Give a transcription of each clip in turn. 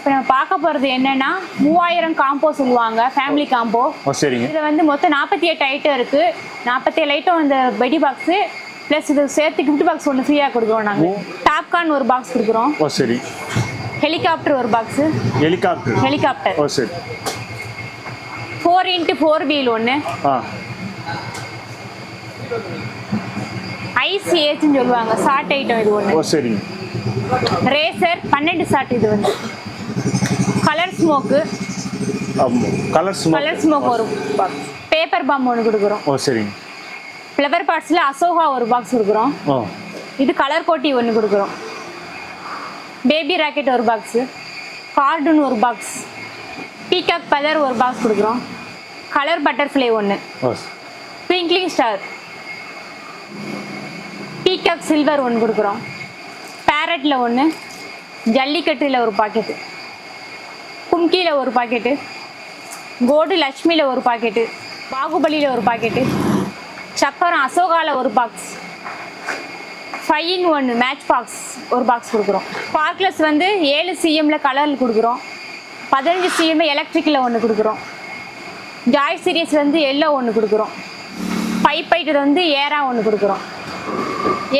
இப்போ நம்ம பார்க்க போகிறது என்னன்னா மூவாயிரம் காம்போ சொல்லுவாங்க ஃபேமிலி காம்போ சரிங்க. இதில் வந்து மொத்தம் நாற்பத்தி எட்டு ஐட்டம் இருக்குது நாற்பத்தேழு ஐட்டம் இந்த வெடி பாக்ஸு ப்ளஸ் இது சேர்த்து கிஃப்ட் பாக்ஸ் ஒன்று ஃப்ரீயாக கொடுக்குறோம் நாங்கள் டாப்கார்ன் ஒரு பாக்ஸ் கொடுக்குறோம். ஓ சரி. ஹெலிகாப்டர் ஒரு பாக்ஸு ஹெலிகாப்டர் ஹெலிகாப்டர் ஓ சரி. ஃபோர் இன்ட்டு ஃபோர் வீல் ஒன்று ஆ. ஐசிஏச்சுன்னு சொல்லுவாங்க ஷார்ட் ஐட்டம் இது ஒன்று ஓ சரிங்க. ரேசர் பன்னெண்டு ஷார்ட் இது வந்து. Colour smoke colour smoke colour smoke ஒரு பாக்ஸ் பேப்பர் பாம் ஒன்று கொடுக்குறோம். ஓ சரிங்க ஃப்ளவர் பார்ட்ஸில் அசோகா ஒரு பாக்ஸ் கொடுக்குறோம். ஓ. இது கலர் கோட்டி ஒன்று கொடுக்குறோம். பேபி ராக்கெட் ஒரு பாக்ஸு கார்டூன் ஒரு பாக்ஸ் பீகாக் பதர் ஒரு பாக்ஸ் கொடுக்குறோம். கலர் பட்டர்ஃப்ளை ஒன்று ட்விங்க்லிங் ஸ்டார் பீகாக் சில்வர் ஒன்று கொடுக்குறோம். பேரட்டில் ஒன்று ஜல்லிக்கட்டில் ஒரு பாக்கெட்டு கும்கியில் ஒரு பாக்கெட்டு கோடு லக்ஷ்மியில் ஒரு பாக்கெட்டு பாகுபலியில் ஒரு பாக்கெட்டு சக்கரம் அசோகாவில் ஒரு box five in one match box ஒரு பாக்ஸ் கொடுக்குறோம். பார்க்லஸ் வந்து ஏழு சிஎம்மில் கலரில் கொடுக்குறோம். பதினஞ்சு சிஎம்மில் எலக்ட்ரிக்கில் ஒன்று கொடுக்குறோம். ஜாய் சீரியஸ் வந்து எல்லோ ஒன்று கொடுக்குறோம். பைப் ஐட்டர் வந்து ஏரா ஒன்று கொடுக்குறோம்.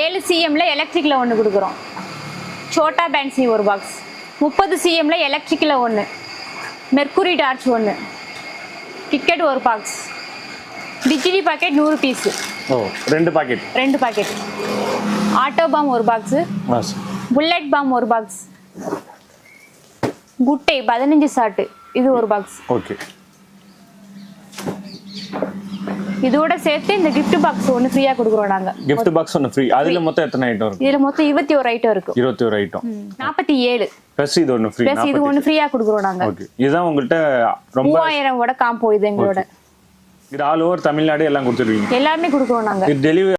ஏழு சிஎம்மில் எலக்ட்ரிக்கில் ஒன்று கொடுக்குறோம். சோட்டா பேன்சி ஒரு பாக்ஸ் முப்பது சிஎம்மில் எலக்ட்ரிக்கில் ஒன்று மெர்க்குரி டார்ச் ஒன்று கிக்கெட் ஒரு பாக்ஸ் டிஜிலி பாக்கெட் நூறு பீஸு ஓ ரெண்டு பாக்கெட் ரெண்டு பாக்கெட் ஆட்டோ பாம் ஒரு பாக்ஸு புல்லட் பாம் ஒரு பாக்ஸ் குட்டை பதினஞ்சு சாட்டு இது ஒரு பாக்ஸ் ஓகே இதோட சேர்த்து இந்த gift பாக்ஸ் ஒன்று ஃப்ரீயாக கொடுக்குறோம் நாங்கள் gift பாக்ஸ் ஒன்று ஃப்ரீ அதில் மொத்தம் எத்தனை ஐட்டம் இருக்கும் இதில் மொத்தம் இருபத்தி ஒரு ஐட்டம் இருக்கும் இருபத்தி ஒரு ஐட்டம் நாற்பத்தி ஏழு. ப்ளஸ் இது ஒன்று ஃப்ரீ ப்ளஸ் இது ஒன்று ஃப்ரீயாக கொடுக்குறோம் நாங்கள் இதுதான் உங்கள்கிட்ட ரொம்ப மூவாயிரம் கூட காம்போ இது எங்களோட. இது ஆல் ஓவர் தமிழ்நாடு எல்லாம் கொடுத்துருவீங்க. எல்லாருமே கொடுக்குறோம் நாங்கள் டெலிவரி